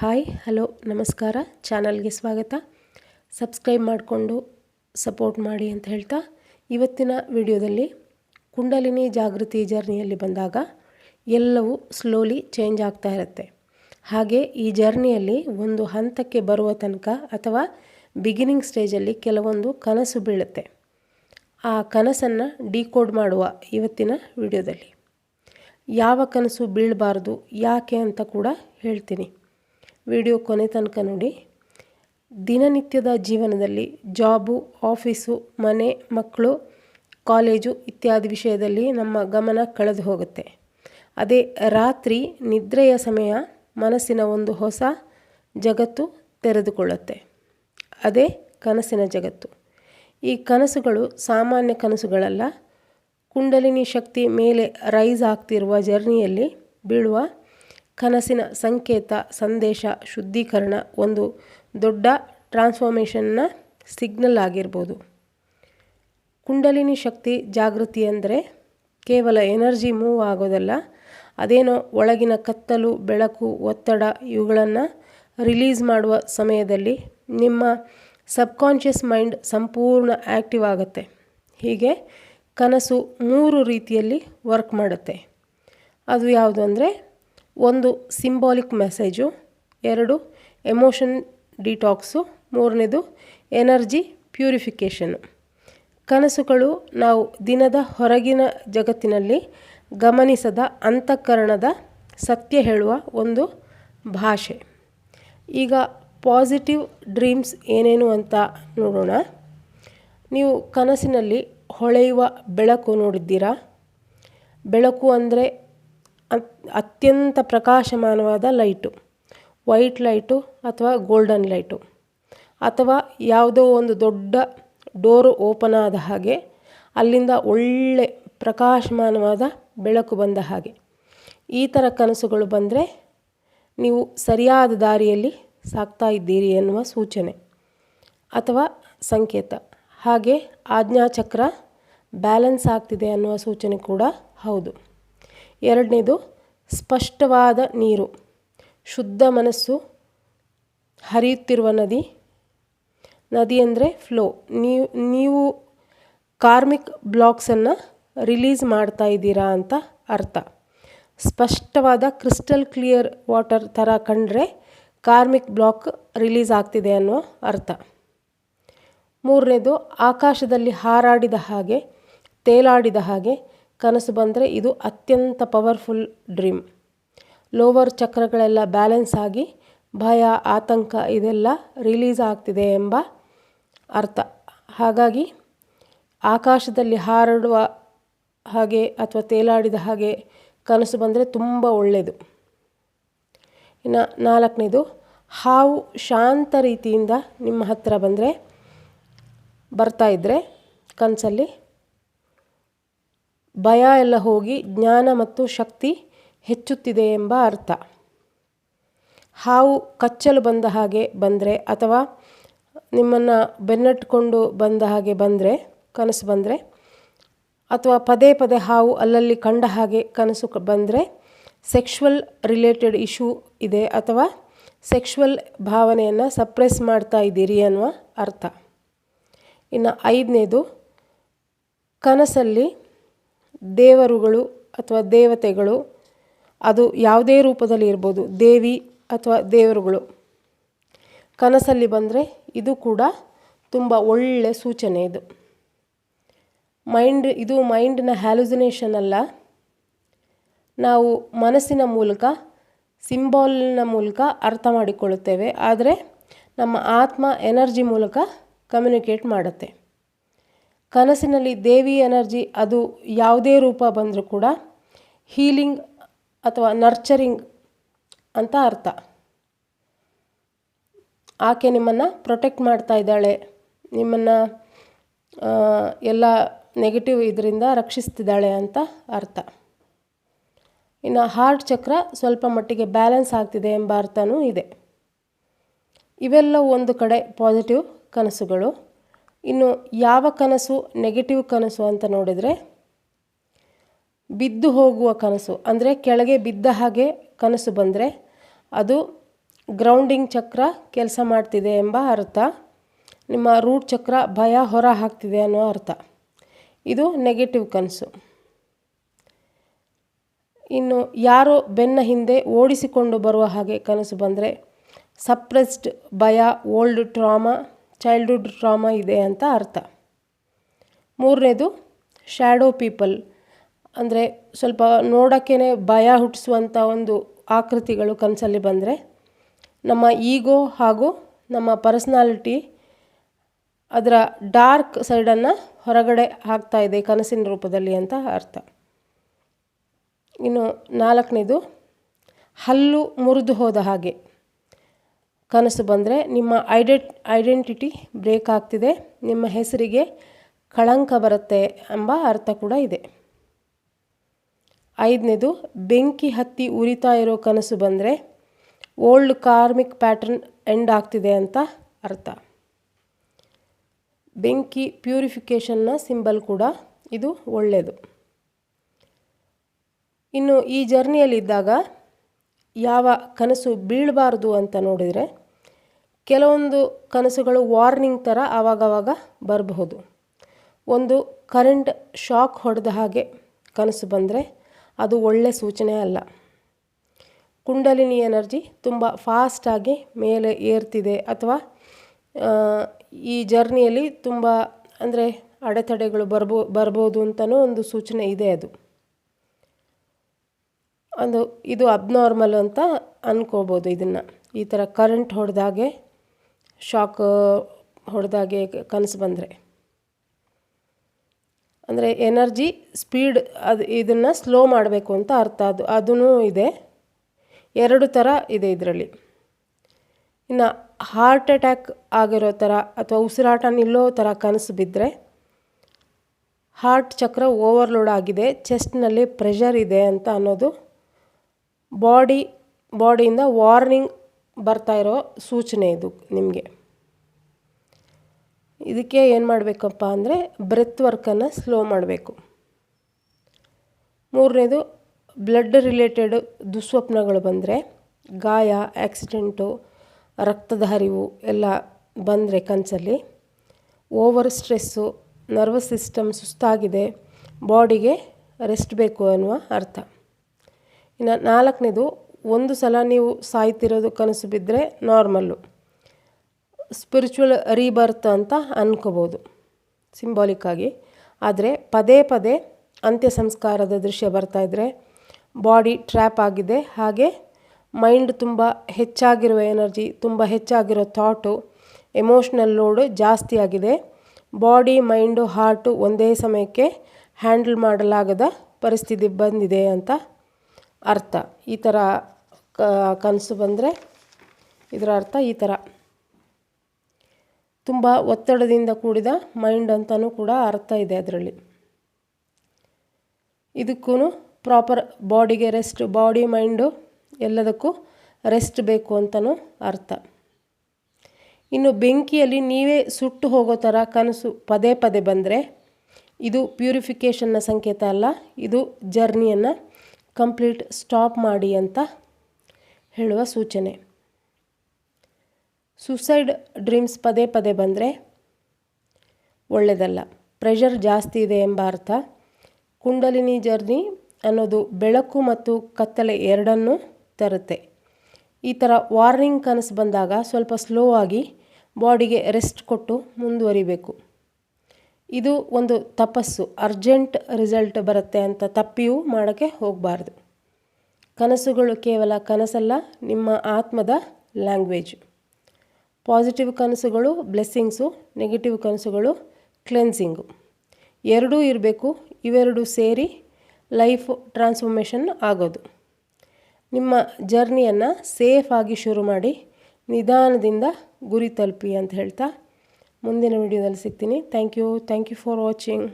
Hi, hello, ನಮಸ್ಕಾರ. ಚಾನಲ್ಗೆ ಸ್ವಾಗತ. ಸಬ್ಸ್ಕ್ರೈಬ್ ಮಾಡಿಕೊಂಡು ಸಪೋರ್ಟ್ ಮಾಡಿ ಅಂತ ಹೇಳ್ತಾ, ಇವತ್ತಿನ ವಿಡಿಯೋದಲ್ಲಿ ಕುಂಡಲಿನಿ ಜಾಗೃತಿ ಜರ್ನಿಯಲ್ಲಿ ಬಂದಾಗ ಎಲ್ಲವೂ ಸ್ಲೋಲಿ ಚೇಂಜ್ ಆಗ್ತಾ ಇರುತ್ತೆ. ಹಾಗೆ ಈ ಜರ್ನಿಯಲ್ಲಿ ಒಂದು ಹಂತಕ್ಕೆ ಬರುವ ತನಕ ಅಥವಾ ಬಿಗಿನಿಂಗ್ ಸ್ಟೇಜಲ್ಲಿ ಕೆಲವೊಂದು ಕನಸು ಬೀಳುತ್ತೆ. ಆ ಕನಸನ್ನು ಡಿಕೋಡ್ ಮಾಡುವ ಇವತ್ತಿನ ವಿಡಿಯೋದಲ್ಲಿ. ಯಾವ ಕನಸು ಬೀಳಬಾರ್ದು, ಯಾಕೆ ಅಂತ ಕೂಡ ಹೇಳ್ತೀನಿ. ವಿಡಿಯೋ ಕೊನೆ ತನಕ ನೋಡಿ. ದಿನನಿತ್ಯದ ಜೀವನದಲ್ಲಿ ಜಾಬು, ಆಫೀಸು, ಮನೆ, ಮಕ್ಕಳು, ಕಾಲೇಜು ಇತ್ಯಾದಿ ವಿಷಯದಲ್ಲಿ ನಮ್ಮ ಗಮನ ಕಳೆದು ಹೋಗುತ್ತೆ. ಅದೇ ರಾತ್ರಿ ನಿದ್ರೆಯ ಸಮಯ ಮನಸ್ಸಿನ ಒಂದು ಹೊಸ ಜಗತ್ತು ತೆರೆದುಕೊಳ್ಳುತ್ತೆ. ಅದೇ ಕನಸಿನ ಜಗತ್ತು. ಈ ಕನಸುಗಳು ಸಾಮಾನ್ಯ ಕನಸುಗಳಲ್ಲ. ಕುಂಡಲಿನಿ ಶಕ್ತಿ ಮೇಲೆ ರೈಸ್ ಆಗ್ತಿರುವ ಜರ್ನಿಯಲ್ಲಿ ಬೀಳುವ ಕನಸಿನ ಸಂಕೇತ, ಸಂದೇಶ, ಶುದ್ಧೀಕರಣ ಒಂದು ದೊಡ್ಡ ಟ್ರಾನ್ಸ್ಫಾರ್ಮೇಷನ್ನ ಸಿಗ್ನಲ್ ಆಗಿರ್ಬೋದು. ಕುಂಡಲಿನಿ ಶಕ್ತಿ ಜಾಗೃತಿ ಅಂದರೆ ಕೇವಲ ಎನರ್ಜಿ ಮೂವ್ ಆಗೋದಲ್ಲ, ಅದೇನೋ ಒಳಗಿನ ಕತ್ತಲು, ಬೆಳಕು, ಒತ್ತಡ ಇವುಗಳನ್ನು ರಿಲೀಸ್ ಮಾಡುವ ಸಮಯದಲ್ಲಿ ನಿಮ್ಮ ಸಬ್ಕಾನ್ಷಿಯಸ್ ಮೈಂಡ್ ಸಂಪೂರ್ಣ ಆ್ಯಕ್ಟಿವ್ ಆಗುತ್ತೆ. ಹೀಗೆ ಕನಸು ಮೂರು ರೀತಿಯಲ್ಲಿ ವರ್ಕ್ ಮಾಡುತ್ತೆ. ಅದು ಯಾವುದು ಅಂದರೆ ಒಂದು ಸಿಂಬಾಲಿಕ್ ಮೆಸೇಜು ಎರಡು ಎಮೋಷನ್ ಡಿಟಾಕ್ಸು ಮೂರನೇದು ಎನರ್ಜಿ ಪ್ಯೂರಿಫಿಕೇಷನು ಕನಸುಗಳು ನಾವು ದಿನದ ಹೊರಗಿನ ಜಗತ್ತಿನಲ್ಲಿ ಗಮನಿಸದ ಅಂತಃಕರಣದ ಸತ್ಯ ಹೇಳುವ ಒಂದು ಭಾಷೆ. ಈಗ ಪಾಸಿಟಿವ್ ಡ್ರೀಮ್ಸ್ ಏನೇನು ಅಂತ ನೋಡೋಣ. ನೀವು ಕನಸಿನಲ್ಲಿ ಹೊಳೆಯುವ ಬೆಳಕು ನೋಡಿದ್ದೀರಾ? ಬೆಳಕು ಅಂದರೆ ಅತ್ಯಂತ ಪ್ರಕಾಶಮಾನವಾದ ಲೈಟು. ವೈಟ್ ಲೈಟು ಅಥವಾ ಗೋಲ್ಡನ್ ಲೈಟು. ಅಥವಾ ಯಾವುದೋ ಒಂದು ದೊಡ್ಡ ಡೋರು ಓಪನ್ ಆದ ಹಾಗೆ ಅಲ್ಲಿಂದ ಒಳ್ಳೆ ಪ್ರಕಾಶಮಾನವಾದ ಬೆಳಕು ಬಂದ ಹಾಗೆ. ಈ ಥರ ಕನಸುಗಳು ಬಂದರೆ ನೀವು ಸರಿಯಾದ ದಾರಿಯಲ್ಲಿ ಸಾಕ್ತಾ ಇದ್ದೀರಿ ಎನ್ನುವ ಸೂಚನೆ ಅಥವಾ ಸಂಕೇತ. ಹಾಗೆ ಆಜ್ಞಾಚಕ್ರ ಬ್ಯಾಲೆನ್ಸ್ ಆಗ್ತಿದೆ ಅನ್ನುವ ಸೂಚನೆ ಕೂಡ ಹೌದು. ಎರಡನೇದು ಸ್ಪಷ್ಟವಾದ ನೀರು. ಶುದ್ಧ ಮನಸ್ಸು ಹರಿಯುತ್ತಿರುವ ನದಿ. ನದಿ ಅಂದರೆ ಫ್ಲೋ. ನೀವು ನೀವು ಕಾರ್ಮಿಕ್ ಬ್ಲಾಕ್ಸನ್ನು ರಿಲೀಸ್ ಮಾಡ್ತಾ ಇದ್ದೀರಾ ಅಂತ ಅರ್ಥ. ಸ್ಪಷ್ಟವಾದ ಕ್ರಿಸ್ಟಲ್ ಕ್ಲಿಯರ್ ವಾಟರ್ ಥರ ಕಂಡ್ರೆ ಕಾರ್ಮಿಕ್ ಬ್ಲಾಕ್ ರಿಲೀಸ್ ಆಗ್ತಿದೆ ಅನ್ನೋ ಅರ್ಥ. ಮೂರನೇದು, ಆಕಾಶದಲ್ಲಿ ಹಾರಾಡಿದ ಹಾಗೆ, ತೇಲಾಡಿದ ಹಾಗೆ ಕನಸು ಬಂದರೆ ಇದು ಅತ್ಯಂತ ಪವರ್ಫುಲ್ ಡ್ರೀಮ್. ಲೋವರ್ ಚಕ್ರಗಳೆಲ್ಲ ಬ್ಯಾಲೆನ್ಸ್ ಆಗಿ ಭಯ, ಆತಂಕ ಇದೆಲ್ಲ ರಿಲೀಸ್ ಆಗ್ತಿದೆ ಎಂಬ ಅರ್ಥ. ಹಾಗಾಗಿ ಆಕಾಶದಲ್ಲಿ ಹಾರಾಡುವ ಹಾಗೆ ಅಥವಾ ತೇಲಾಡಿದ ಹಾಗೆ ಕನಸು ಬಂದರೆ ತುಂಬ ಒಳ್ಳೆಯದು ಇನ್ನು ನಾಲ್ಕನೇದು, ಹಾವು ಶಾಂತ ರೀತಿಯಿಂದ ನಿಮ್ಮ ಹತ್ತಿರ ಬಂದರೆ ಬರ್ತಾ ಇದ್ದರೆ ಕನಸಲ್ಲಿ ಭಯ ಎಲ್ಲ ಹೋಗಿ ಜ್ಞಾನ ಮತ್ತು ಶಕ್ತಿ ಹೆಚ್ಚುತ್ತಿದೆ ಎಂಬ ಅರ್ಥ. ಹಾವು ಕಚ್ಚಲು ಬಂದ ಹಾಗೆ ಬಂದರೆ ಅಥವಾ ನಿಮ್ಮನ್ನು ಬೆನ್ನಟ್ಕೊಂಡು ಬಂದ ಹಾಗೆ ಬಂದರೆ, ಕನಸು ಬಂದರೆ, ಅಥವಾ ಪದೇ ಪದೇ ಹಾವು ಅಲ್ಲಲ್ಲಿ ಕಂಡ ಹಾಗೆ ಕನಸು ಬಂದರೆ ಸೆಕ್ಷುವಲ್ ರಿಲೇಟೆಡ್ ಇಶ್ಯೂ ಇದೆ ಅಥವಾ ಸೆಕ್ಷುವಲ್ ಭಾವನೆಯನ್ನು ಸಪ್ರೆಸ್ ಮಾಡ್ತಾ ಇದ್ದೀರಿ ಅನ್ನುವ ಅರ್ಥ. ಇನ್ನು ಐದನೇದು, ಕನಸಲ್ಲಿ ದೇವರುಗಳು ಅಥವಾ ದೇವತೆಗಳು, ಅದು ಯಾವುದೇ ರೂಪದಲ್ಲಿ ಇರ್ಬೋದು, ದೇವಿ ಅಥವಾ ದೇವರುಗಳು. ಕನಸಲ್ಲಿ ಬಂದರೆ ಇದು ಕೂಡ ತುಂಬ ಒಳ್ಳೆಯ ಸೂಚನೆ ಇದು. ಮೈಂಡ್, ಇದು ಮೈಂಡಿನ ಹ್ಯಾಲುಸಿನೇಷನ್ ಅಲ್ಲ. ನಾವು ಮನಸ್ಸಿನ ಮೂಲಕ ಸಿಂಬಾಲ್ನ ಮೂಲಕ ಅರ್ಥ ಮಾಡಿಕೊಳ್ಳುತ್ತೇವೆ. ಆದರೆ ನಮ್ಮ ಆತ್ಮ ಎನರ್ಜಿ ಮೂಲಕ ಕಮ್ಯುನಿಕೇಟ್ ಮಾಡುತ್ತೆ. ಕನಸಿನಲ್ಲಿ ದೇವಿ ಎನರ್ಜಿ, ಅದು ಯಾವುದೇ ರೂಪ ಬಂದರೂ ಕೂಡ ಹೀಲಿಂಗ್ ಅಥವಾ ನರ್ಚರಿಂಗ್ ಅಂತ ಅರ್ಥ. ಆಕೆ ನಿಮ್ಮನ್ನು ಪ್ರೊಟೆಕ್ಟ್ ಮಾಡ್ತಾ ಇದ್ದಾಳೆ. ನಿಮ್ಮನ್ನು ಎಲ್ಲ ನೆಗೆಟಿವ್ ಇದರಿಂದ ರಕ್ಷಿಸ್ತಿದ್ದಾಳೆ ಅಂತ ಅರ್ಥ. ಇನ್ನು ಹಾರ್ಟ್ ಚಕ್ರ ಸ್ವಲ್ಪ ಮಟ್ಟಿಗೆ ಬ್ಯಾಲೆನ್ಸ್ ಆಗ್ತಿದೆ ಎಂಬ ಅರ್ಥನೂ ಇದೆ. ಇವೆಲ್ಲ ಒಂದು ಕಡೆ ಪಾಸಿಟಿವ್ ಕನಸುಗಳು. ಇನ್ನು ಯಾವ ಕನಸು ನೆಗೆಟಿವ್ ಕನಸು ಅಂತ ನೋಡಿದರೆ ಬಿದ್ದು ಹೋಗುವ ಕನಸು. ಅಂದರೆ ಕೆಳಗೆ ಬಿದ್ದ ಹಾಗೆ ಕನಸು ಬಂದರೆ ಅದು ಗ್ರೌಂಡಿಂಗ್ ಚಕ್ರ ಕೆಲಸ ಮಾಡ್ತಿದೆ ಎಂಬ ಅರ್ಥ. ನಿಮ್ಮ ರೂಟ್ ಚಕ್ರ ಭಯ ಹೊರ ಹಾಕ್ತಿದೆ ಅನ್ನೋ ಅರ್ಥ. ಇದು ನೆಗೆಟಿವ್ ಕನಸು. ಇನ್ನು ಯಾರೋ ಬೆನ್ನ ಹಿಂದೆ ಓಡಿಸಿಕೊಂಡು ಬರುವ ಹಾಗೆ ಕನಸು ಬಂದರೆ ಸಪ್ರೆಸ್ಡ್ ಭಯ ಓಲ್ಡ್ ಟ್ರಾಮಾ ಚೈಲ್ಡ್ಹುಡ್ ಟ್ರಾಮಾ ಇದೆ ಅಂತ ಅರ್ಥ. ಮೂರನೇದು ಶ್ಯಾಡೋ ಪೀಪಲ್ ಅಂದರೆ ಸ್ವಲ್ಪ ನೋಡೋಕ್ಕೇ ಭಯ ಹುಟ್ಟಿಸುವಂಥ ಒಂದು ಆಕೃತಿಗಳು ಕನಸಲ್ಲಿ ಬಂದರೆ, ನಮ್ಮ ಈಗೋ ಹಾಗೂ ನಮ್ಮ ಪರ್ಸ್ನಾಲಿಟಿ ಅದರ ಡಾರ್ಕ್ ಸೈಡನ್ನು ಹೊರಗಡೆ ಹಾಕ್ತಾ ಇದೆ ಕನಸಿನ ರೂಪದಲ್ಲಿ ಅಂತ ಅರ್ಥ. ಇನ್ನು ನಾಲ್ಕನೇದು, ಹಲ್ಲು ಮುರಿದು ಹೋದ ಹಾಗೆ. ಕನಸು ಬಂದರೆ ನಿಮ್ಮ ಐಡೆಂಟ್, ಐಡೆಂಟಿಟಿ ಬ್ರೇಕ್ ಆಗ್ತಿದೆ. ನಿಮ್ಮ ಹೆಸರಿಗೆ ಕಳಂಕ ಬರುತ್ತೆ ಎಂಬ ಅರ್ಥ ಕೂಡ ಇದೆ. ಐದನೇದು, ಬೆಂಕಿ ಹತ್ತಿ ಉರಿತಾ ಇರೋ ಕನಸು ಬಂದರೆ ಓಲ್ಡ್ ಕಾರ್ಮಿಕ್ ಪ್ಯಾಟರ್ನ್ ಎಂಡ್ ಆಗ್ತಿದೆ ಅಂತ ಅರ್ಥ. ಬೆಂಕಿ ಪ್ಯೂರಿಫಿಕೇಷನ್ನ ಸಿಂಬಲ್ ಕೂಡ ಇದು ಒಳ್ಳೆಯದು ಇನ್ನು ಈ ಜರ್ನಿಯಲ್ಲಿದ್ದಾಗ ಯಾವ ಕನಸು ಬೀಳಬಾರ್ದು ಅಂತ ನೋಡಿದರೆ ಕೆಲವೊಂದು ಕನಸುಗಳು ವಾರ್ನಿಂಗ್ ಥರ ಆವಾಗವಾಗ ಬರಬಹುದು. ಒಂದು ಕರೆಂಟ್ ಶಾಕ್ ಹೊಡೆದ ಹಾಗೆ ಕನಸು ಬಂದರೆ ಅದು ಒಳ್ಳೆ ಸೂಚನೆ ಅಲ್ಲ. ಕುಂಡಲಿನಿ ಎನರ್ಜಿ ತುಂಬ ಫಾಸ್ಟಾಗಿ ಮೇಲೆ ಏರ್ತಿದೆ ಅಥವಾ ಈ ಜರ್ನಿಯಲ್ಲಿ ತುಂಬ ಅಂದರೆ ಅಡೆತಡೆಗಳು ಬರ್ಬೋ, ಬರ್ಬೋದು ಅಂತಲೂ ಒಂದು ಸೂಚನೆ ಇದೆ ಅದು. ಒಂದು ಇದು ಅಬ್ನಾರ್ಮಲ್ ಅಂತ ಅಂದ್ಕೋಬೋದು ಇದನ್ನು. ಈ ಥರ ಕರೆಂಟ್ ಹೊಡೆದಾಗೆ ಶಾಕ್ ಹೊಡೆದಾಗೆ ಕನಸು ಬಂದರೆ. ಅಂದರೆ ಎನರ್ಜಿ ಸ್ಪೀಡ್ ಅದು ಇದನ್ನು ಸ್ಲೋ ಮಾಡಬೇಕು ಅಂತ ಅರ್ಥ. ಅದು ಅದೂ ಇದೆ. ಎರಡು ಥರ ಇದೆ ಇದರಲ್ಲಿ. ಇನ್ನು ಹಾರ್ಟ್ ಅಟ್ಯಾಕ್ ಆಗಿರೋ ಥರ ಅಥವಾ ಉಸಿರಾಟ ನಿಲ್ಲೋ ಥರ ಕನಸು ಬಿದ್ದರೆ ಹಾರ್ಟ್ ಚಕ್ರ ಓವರ್ಲೋಡ್ ಆಗಿದೆ ಚೆಸ್ಟ್ನಲ್ಲಿ ಪ್ರೆಷರ್ ಇದೆ ಅಂತ ಅನ್ನೋದು ಬಾಡಿ ಬಾಡಿಯಿಂದ ವಾರ್ನಿಂಗ್ ಬರ್ತಾ ಇರೋ ಸೂಚನೆ ಇದು ನಿಮಗೆ. ಇದಕ್ಕೆ ಏನು ಮಾಡಬೇಕಪ್ಪ ಅಂದರೆ ಬ್ರೆತ್ ವರ್ಕನ್ನು ಸ್ಲೋ ಮಾಡಬೇಕು. ಮೂರನೇದು ಬ್ಲಡ್ ರಿಲೇಟೆಡ್ ದುಸ್ವಪ್ನಗಳು ಬಂದರೆ ಗಾಯ ಆಕ್ಸಿಡೆಂಟು ರಕ್ತದ ಹರಿವು ಎಲ್ಲ ಬಂದರೆ ಕನಸಲ್ಲಿ ಓವರ್ ಸ್ಟ್ರೆಸ್ಸು ನರ್ವಸ್ ಸಿಸ್ಟಮ್ ಸುಸ್ತಾಗಿದೆ ಬಾಡಿಗೆ ರೆಸ್ಟ್ ಬೇಕು ಅನ್ನುವ ಅರ್ಥ. ಇನ್ನು ನಾಲ್ಕನೇದು, ಒಂದು ಸಲ ನೀವು ಸಾಯ್ತಿರೋದು ಕನಸು ಬಿದ್ದರೆ ನಾರ್ಮಲ್ಲು. ಸ್ಪಿರಿಚುವಲ್ ರೀಬರ್ತ್ ಅಂತ ಅನ್ಕೋಬೋದು ಸಿಂಬಾಲಿಕ್ಕಾಗಿ ಆದರೆ ಪದೇ ಪದೇ ಅಂತ್ಯ ಸಂಸ್ಕಾರದ ದೃಶ್ಯ ಬರ್ತಾಯಿದ್ರೆ ಬಾಡಿ ಟ್ರ್ಯಾಪ್ ಆಗಿದೆ. ಹಾಗೆ ಮೈಂಡ್ ತುಂಬ ಹೆಚ್ಚಾಗಿರುವ ಎನರ್ಜಿ, ತುಂಬ ಹೆಚ್ಚಾಗಿರೋ ಥಾಟು, ಎಮೋಷ್ನಲ್ ಲೋಡು ಜಾಸ್ತಿ ಆಗಿದೆ. ಬಾಡಿ, ಮೈಂಡು, ಹಾರ್ಟು ಒಂದೇ ಸಮಯಕ್ಕೆ ಹ್ಯಾಂಡಲ್ ಮಾಡಲಾಗದ ಪರಿಸ್ಥಿತಿ ಬಂದಿದೆ ಅಂತ ಅರ್ಥ. ಈ ಥರ ಕನಸು ಬಂದರೆ ಇದರ ಅರ್ಥ ಈ ಥರ ತುಂಬ ಒತ್ತಡದಿಂದ ಕೂಡಿದ ಮೈಂಡ್ ಅಂತಲೂ ಕೂಡ ಅರ್ಥ ಇದೆ ಅದರಲ್ಲಿ. ಇದಕ್ಕೂ ಪ್ರಾಪರ್ ಬಾಡಿಗೆ ರೆಸ್ಟ್, ಬಾಡಿ ಮೈಂಡು ಎಲ್ಲದಕ್ಕೂ ರೆಸ್ಟ್ ಬೇಕು ಅಂತಲೂ ಅರ್ಥ. ಇನ್ನು ಬೆಂಕಿಯಲ್ಲಿ ನೀವೇ ಸುಟ್ಟು ಹೋಗೋ ಥರ ಕನಸು ಪದೇ ಪದೇ ಬಂದರೆ ಇದು ಪ್ಯೂರಿಫಿಕೇಷನ್ನ ಸಂಕೇತ ಅಲ್ಲ, ಇದು ಜರ್ನಿಯನ್ನು ಕಂಪ್ಲೀಟ್ ಸ್ಟಾಪ್ ಮಾಡಿ ಅಂತ ಹೇಳುವ ಸೂಚನೆ. ಸುಸೈಡ್ ಡ್ರೀಮ್ಸ್ ಪದೇ ಪದೇ ಬಂದರೆ ಒಳ್ಳೆಯದಲ್ಲ ಪ್ರೆಷರ್ ಜಾಸ್ತಿ ಇದೆ ಎಂಬ ಅರ್ಥ. ಕುಂಡಲಿನಿ ಜರ್ನಿ ಅನ್ನೋದು ಬೆಳಕು ಮತ್ತು ಕತ್ತಲೆ ಎರಡನ್ನೂ ತರುತ್ತೆ. ಈ ಥರ ವಾರ್ನಿಂಗ್ ಕನಸು ಬಂದಾಗ ಸ್ವಲ್ಪ ಸ್ಲೋ ಆಗಿ ಬಾಡಿಗೆ ರೆಸ್ಟ್ ಕೊಟ್ಟು ಮುಂದುವರಿಬೇಕು. ಇದು ಒಂದು ತಪಸ್ಸು, ಅರ್ಜೆಂಟ್ ರಿಸಲ್ಟ್ ಬರುತ್ತೆ ಅಂತ ತಪ್ಪಿಯೂ ಮಾಡೋಕ್ಕೆ ಹೋಗಬಾರ್ದು. ಕನಸುಗಳು ಕೇವಲ ಕನಸಲ್ಲ, ನಿಮ್ಮ ಆತ್ಮದ ಲ್ಯಾಂಗ್ವೇಜ್. ಪಾಸಿಟಿವ್ ಕನಸುಗಳು, ಬ್ಲೆಸ್ಸಿಂಗ್ಸು, ನೆಗೆಟಿವ್ ಕನಸುಗಳು, ಕ್ಲೆನ್ಸಿಂಗು. ಎರಡೂ ಇರಬೇಕು, ಇವೆರಡು ಸೇರಿ ಲೈಫ್ ಟ್ರಾನ್ಸ್ಫಾರ್ಮೇಷನ್ ಆಗೋದು. ನಿಮ್ಮ ಜರ್ನಿಯನ್ನು ಸೇಫಾಗಿ ಶುರು ಮಾಡಿ, ನಿಧಾನದಿಂದ ಗುರಿ ತಲುಪಿ ಅಂತ ಹೇಳ್ತಾ ಮುಂದಿನ ವಿಡಿಯೋದಲ್ಲಿ ಸಿಗ್ತೀನಿ. Thank you thank you for watching